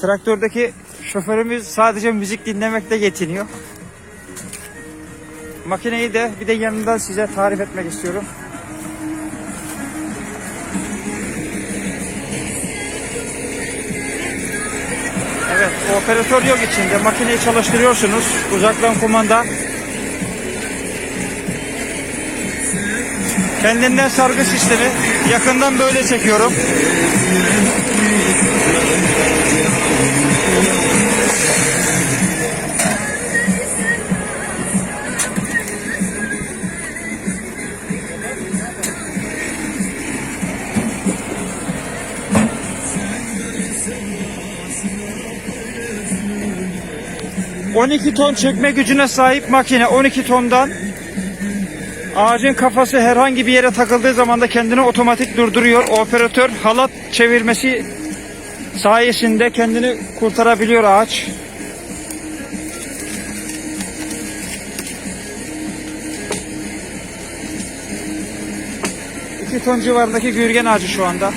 Traktördeki şoförümüz sadece müzik dinlemekle yetiniyor. Makineyi de bir de yanından size tarif etmek istiyorum. Evet, operatör yok içinde. Makineyi çalıştırıyorsunuz. Uzaktan kumanda. Kendinden sargı sistemi. Yakından böyle çekiyorum. ...12 ton çekme gücüne sahip makine 12 tondan Ağacın kafası herhangi bir yere takıldığı zaman da kendini otomatik durduruyor. Operatör halat çevirmesi sayesinde kendini kurtarabiliyor ağaç. İki ton civarındaki gürgen ağacı şu anda.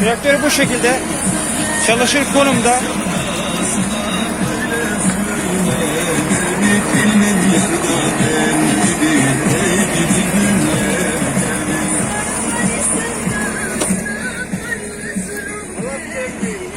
Traktör bu şekilde çalışır konumda. Allah